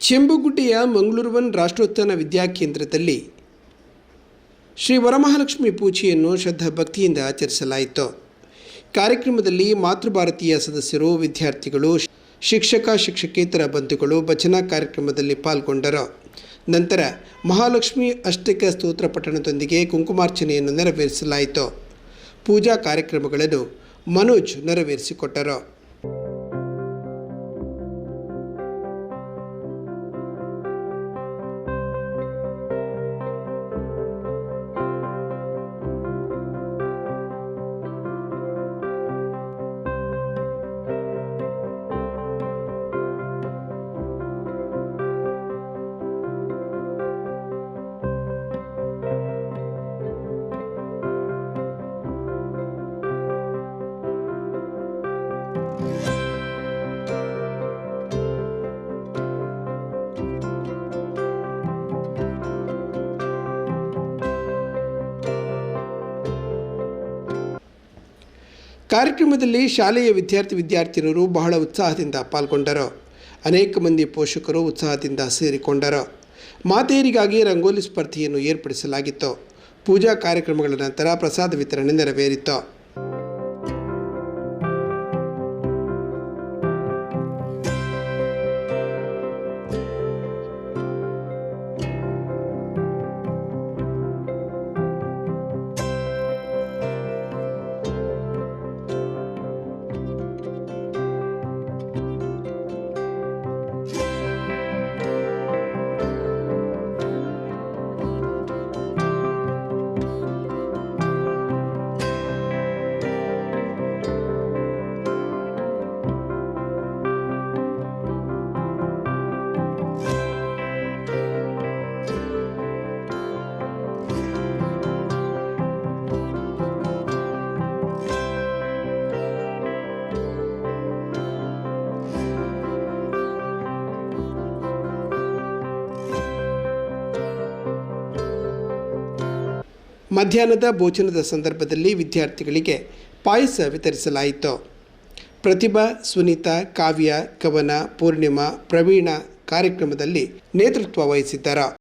ಚೆಂಬುಗುಡ್ಡೆಯ ಮಂಗಳೂರುವನ್ ರಾಷ್ಟ್ರೋತ್ಥಾನ ವಿದ್ಯಾಕೇಂದ್ರದಲ್ಲಿ ಶ್ರೀ ವರಮಹಾಲಕ್ಷ್ಮಿ ಪೂಜೆಯನ್ನು ಶ್ರದ್ಧಾ ಭಕ್ತಿಯಿಂದ ಆಚರಿಸಲಾಯಿತು. ಕಾರ್ಯಕ್ರಮದಲ್ಲಿ ಮಾತೃಭಾರತೀಯ ಸದಸ್ಯರು, ವಿದ್ಯಾರ್ಥಿಗಳು, ಶಿಕ್ಷಕ, ಶಿಕ್ಷಕೇತರ ಬಂಧುಗಳು ಭಜನಾ ಕಾರ್ಯಕ್ರಮದಲ್ಲಿ ಪಾಲ್ಗೊಂಡರು. ನಂತರ ಮಹಾಲಕ್ಷ್ಮಿ ಅಷ್ಟಕ ಸ್ತೋತ್ರ ಪಠಣದೊಂದಿಗೆ ಕುಂಕುಮಾರ್ಚನೆಯನ್ನು ನೆರವೇರಿಸಲಾಯಿತು. ಪೂಜಾ ಕಾರ್ಯಕ್ರಮಗಳನ್ನು ಮನೋಜ್ ನೆರವೇರಿಸಿಕೊಟ್ಟರು. ಕಾರ್ಯಕ್ರಮದಲ್ಲಿ ಶಾಲೆಯ ವಿದ್ಯಾರ್ಥಿ ವಿದ್ಯಾರ್ಥಿನಿಯರು ಬಹಳ ಉತ್ಸಾಹದಿಂದ ಪಾಲ್ಗೊಂಡರು. ಅನೇಕ ಮಂದಿ ಪೋಷಕರು ಉತ್ಸಾಹದಿಂದ ಸೇರಿಕೊಂಡರು. ಮಾತೆಯರಿಗಾಗಿ ರಂಗೋಲಿ ಸ್ಪರ್ಧೆಯನ್ನು ಏರ್ಪಡಿಸಲಾಗಿತ್ತು. ಪೂಜಾ ಕಾರ್ಯಕ್ರಮಗಳ ನಂತರ ಪ್ರಸಾದ ವಿತರಣೆ ನೆರವೇರಿತು. ಮಧ್ಯಾಹ್ನದ ಭೋಜನದ ಸಂದರ್ಭದಲ್ಲಿ ವಿದ್ಯಾರ್ಥಿಗಳಿಗೆ ಪಾಯಸ ವಿತರಿಸಲಾಯಿತು. ಪ್ರತಿಭಾ, ಸುನೀತಾ, ಕಾವ್ಯ, ಕವನ, ಪೂರ್ಣಿಮಾ ಪ್ರವೀಣ ಕಾರ್ಯಕ್ರಮದಲ್ಲಿ ನೇತೃತ್ವ ವಹಿಸಿದ್ದರು.